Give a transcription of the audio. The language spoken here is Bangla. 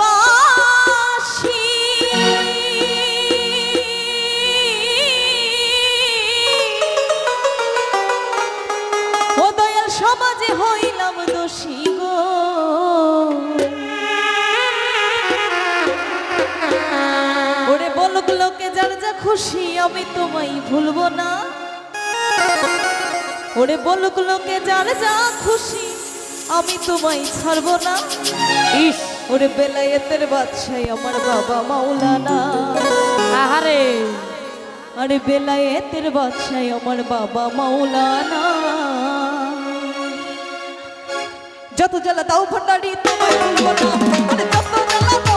ভালোবাসি। ও সমাজে হইলাম দোষী গো। ওরে বলুক লোকে যার যা খুশি, আমি তোমায় ভুলবো না। ওরে বলুক লোকে যার যা খুশি, আমি তোমায় ছাড়বো না। ইস! ওরে বেলায়েতের বাদশাই আমার বাবা মাওলানা। আহারে। আরে বেলায়েতের বাদশাই আমার বাবা মাওলানা। যত জ্বালা দাও ভণ্ডারি তোমায় ভুলবো না।